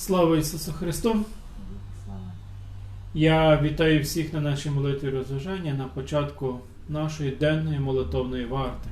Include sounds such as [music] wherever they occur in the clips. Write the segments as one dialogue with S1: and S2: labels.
S1: Слава Ісусу Христу! Я вітаю всіх на нашій молитві розважання на початку нашої денної молитовної варти.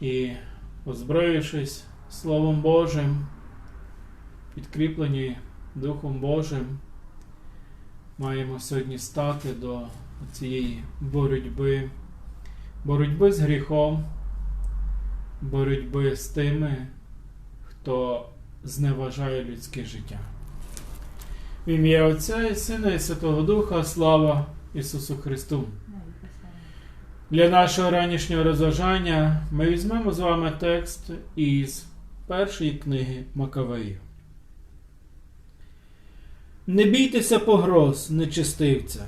S1: І, озброївшись Словом Божим, підкріплені Духом Божим, маємо сьогодні стати до цієї боротьби, боротьби з гріхом, боротьби з тими, хто зневажає людське життя. В ім'я Отця і Сина і Святого Духа, слава Ісусу Христу! Для нашого ранішнього розважання ми візьмемо з вами текст із першої книги Макавеїв. Не бійтеся погроз нечистивця,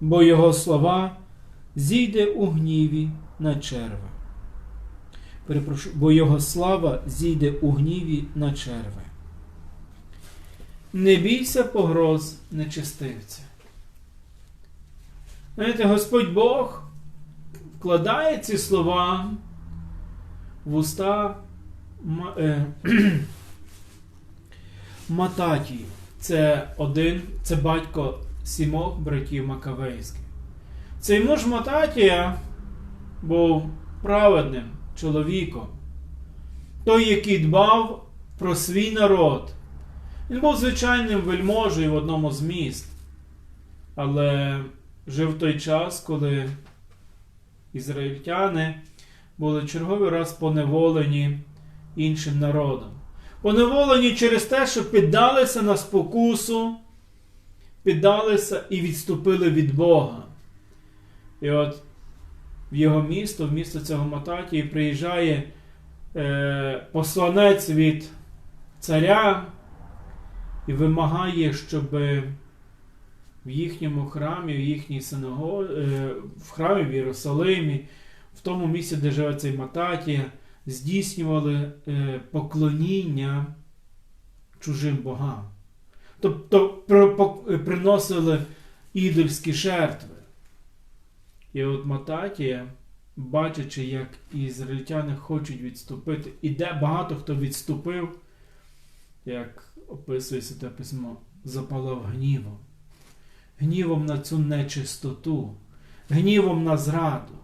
S1: бо його слова зійде у гніві на черва. Перепрошую, бо його слава зійде у гніві на черви. Не бійся погроз нечистивця. Знаєте, Господь Бог вкладає ці слова в уста е, [clears throat] Мататії. Це один, це батько сімох братів Макавейських. Цей муж Мататія був праведним чоловіком, той, який дбав про свій народ. Він був звичайним вельможею в одному з міст, але жив той час, коли ізраїльтяни були черговий раз поневолені іншим народом. Поневолені через те, що піддалися на спокусу, піддалися і відступили від Бога. І от в його місто, в місто цього Мататії, приїжджає е, посланець від царя і вимагає, щоб в їхньому храмі, в їхній синагогі, в храмі в Єрусалимі, в тому місці, де живе цей Мататія, здійснювали е, поклоніння чужим богам. Тобто приносили ідольські жертви. І от Мататія, бачачи, як ізраїльтяни хочуть відступити, і де багато хто відступив, як описує Святе Письмо, запалав гнівом. Гнівом на цю нечистоту, гнівом на зраду.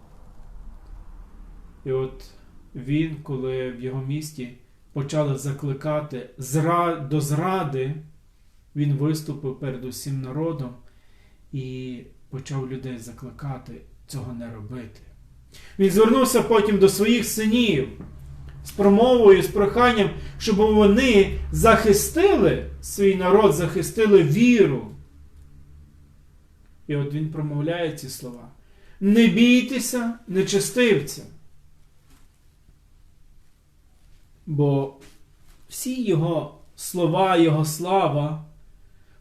S1: І от він, коли в його місті почали закликати до зради, він виступив перед усім народом і почав людей закликати цього не робити. Він звернувся потім до своїх синів з промовою, з проханням, щоб вони захистили свій народ, захистили віру. І от він промовляє ці слова. Не бійтеся нечестивця. Бо всі його слова, його слава,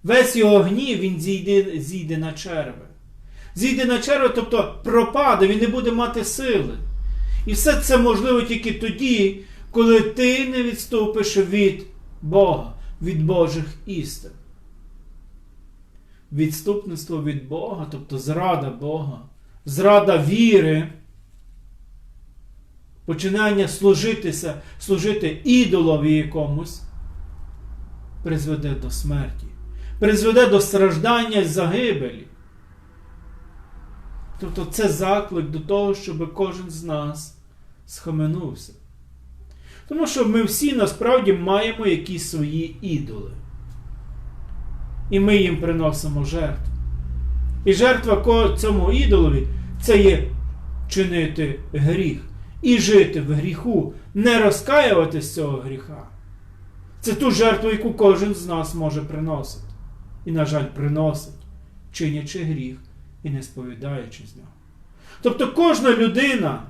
S1: весь його гнів, він зійде, зійде на черви. Зійде на черви, тобто пропаде, він не буде мати сили. І все це можливо тільки тоді, коли ти не відступиш від Бога, від Божих істин. Відступництво від Бога, тобто зрада Бога, зрада віри, починання служитися, служити ідолові якомусь, призведе до смерті, призведе до страждання і загибелі. Тобто це заклик до того, щоб кожен з нас схаменувся. Тому що ми всі насправді маємо якісь свої ідоли. І ми їм приносимо жертву. І жертва цьому ідолові це є чинити гріх і жити в гріху, не розкаювати з цього гріха. Це ту жертву, яку кожен з нас може приносити. І, на жаль, приносить, чинячи гріх і не сповідаючи з нього. Тобто кожна людина,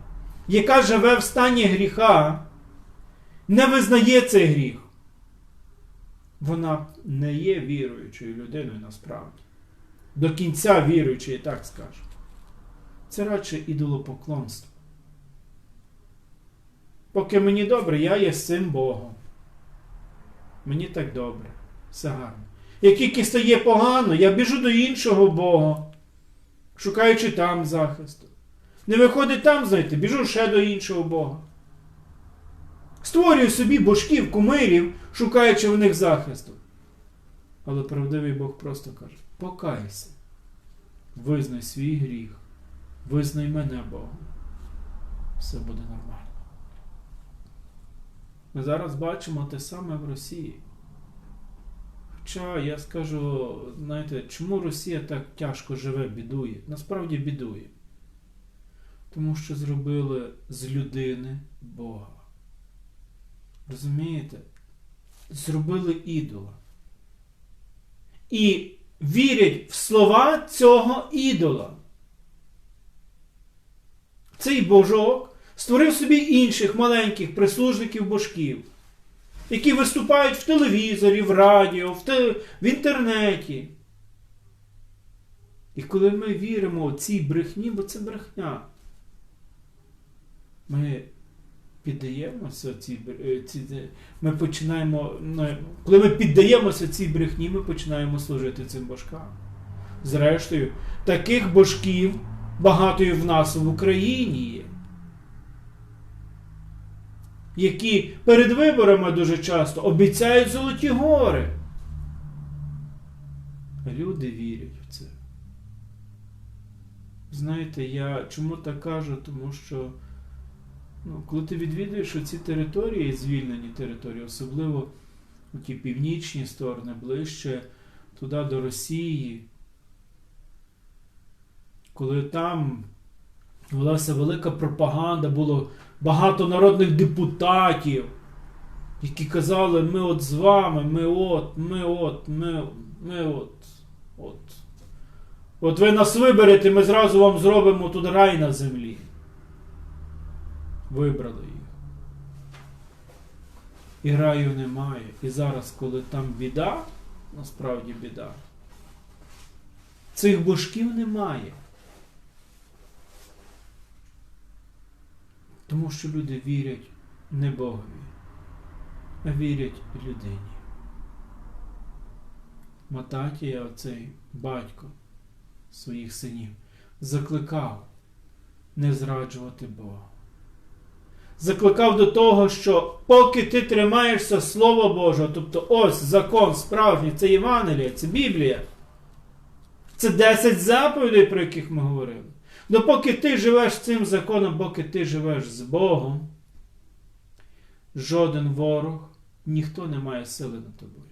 S1: яка живе в стані гріха, не визнає цей гріх. Вона не є віруючою людиною насправді. До кінця віруючої, так скажу. Це радше ідолопоклонство. Поки мені добре, я є цим Богом. Мені так добре, все гарно. Як тільки стає погано, я біжу до іншого Бога, шукаючи там захисту. Не виходить там знайти, біжу ще до іншого Бога. Створює собі божків, кумирів, шукаючи в них захисту. Але правдивий Бог просто каже: покайся, визнай свій гріх, визнай мене Богом. Все буде нормально. Ми зараз бачимо те саме в Росії. Хоча я скажу, знаєте, чому Росія так тяжко живе, бідує? Насправді бідує. Тому що зробили з людини Бога. Розумієте? Зробили ідола. І вірять в слова цього ідола. Цей божок створив собі інших маленьких прислужників божків, які виступають в телевізорі, в радіо, в, те, в інтернеті. І коли ми віримо цій брехні, бо це брехня, ми піддаємося цій е, ці, ми починаємо, ну, коли ми піддаємося цій брехні, ми починаємо служити цим божкам. Зрештою, таких божків багато і в нас в Україні є. Які перед виборами дуже часто обіцяють золоті гори. Люди вірять в це. Знаєте, я чому так кажу? Тому що ну, коли ти відвідуєш ці території, звільнені території, особливо ті північні сторони, ближче туди до Росії, коли там велася велика пропаганда, було багато народних депутатів, які казали, ми от з вами, ми от, ми от, ми, ми от, от. От ви нас виберете, ми зразу вам зробимо тут рай на землі. Вибрали їх. І раю немає. І зараз, коли там біда, насправді біда, цих божків немає. Тому що люди вірять не Богові, а вірять людині. Мататія, оцей батько своїх синів, закликав не зраджувати Бога. Закликав до того, що поки ти тримаєшся Слова Божого, тобто ось закон справжній, це Євангелія, це Біблія, це 10 заповідей, про яких ми говорили. Допоки ти живеш цим законом, поки ти живеш з Богом, жоден ворог, ніхто не має сили над тобою.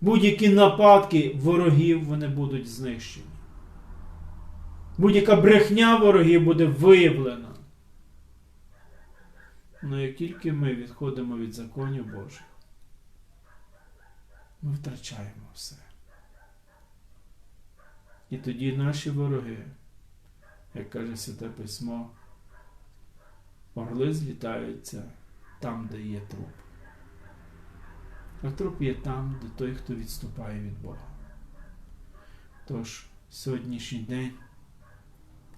S1: Будь-які нападки ворогів вони будуть знищені. Будь-яка брехня ворогів буде виявлена. Але як тільки ми відходимо від законів Божих, ми втрачаємо все. І тоді наші вороги, як каже Святе Письмо, орли злітаються там, де є труп. А труп є там, де той, хто відступає від Бога. Тож, сьогоднішній день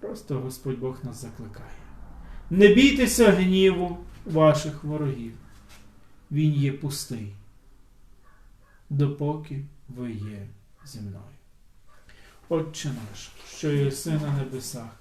S1: просто Господь Бог нас закликає. Не бійтеся гніву ваших ворогів. Він є пустий, допоки ви є зі мною. Отче наш, що єси на небесах,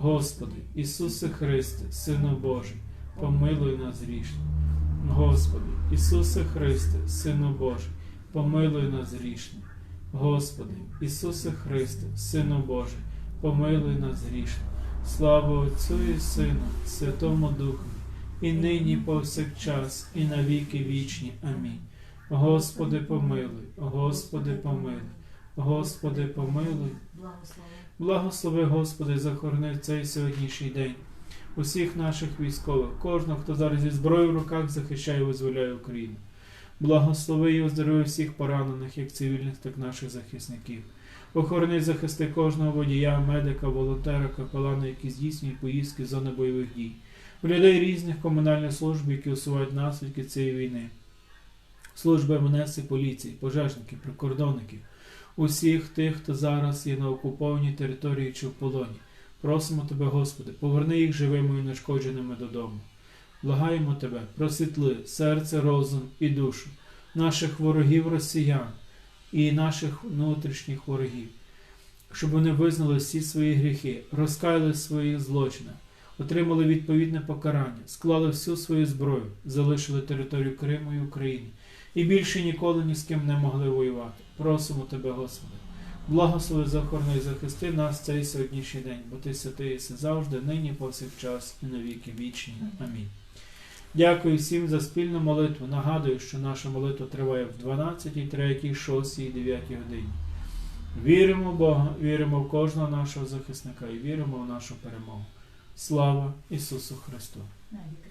S1: Господи, Ісусе Христе, Сину Божий, помилуй нас грішних. Господи, Ісусе Христе, Сину Божий, помилуй нас грішних. Господи, Ісусе Христе, Сину Божий, помилуй нас грішних. Слава Отцю і Сину, Святому Духу, і нині повсякчас, і на віки вічні. Амінь. Господи, помилуй, Господи, помилуй, Господи, помилуй.
S2: Благослови.
S1: Господи, захорони цей сьогоднішній день. Усіх наших військових, кожного, хто зараз зі зброєю в руках захищає і визволяє Україну. Благослови і оздорови всіх поранених, як цивільних, так і наших захисників. Охорони захисти кожного водія, медика, волонтера, капелана, які здійснюють поїздки з зони бойових дій, людей різних комунальних служб, які усувають наслідки цієї війни, служби МНС і поліції, пожежників, прикордонників, усіх тих, хто зараз є на окупованій території чи в полоні. Просимо Тебе, Господи, поверни їх живими і нешкодженими додому. Благаємо Тебе, просвітли серце, розум і душу наших ворогів росіян і наших внутрішніх ворогів, щоб вони визнали всі свої гріхи, розкаяли свої злочини, отримали відповідне покарання, склали всю свою зброю, залишили територію Криму і України і більше ніколи ні з ким не могли воювати. Просимо Тебе, Господи. Благослови захорони і захисти нас цей сьогоднішній день, бо ти святий єси завжди, нині, повсякчас і на віки вічні. Амінь. Дякую всім за спільну молитву. Нагадую, що наша молитва триває в 12, 3, 6 і 9 годині. Віримо в Бога, віримо в кожного нашого захисника і віримо в нашу перемогу. Слава Ісусу Христу!
S2: Навіки.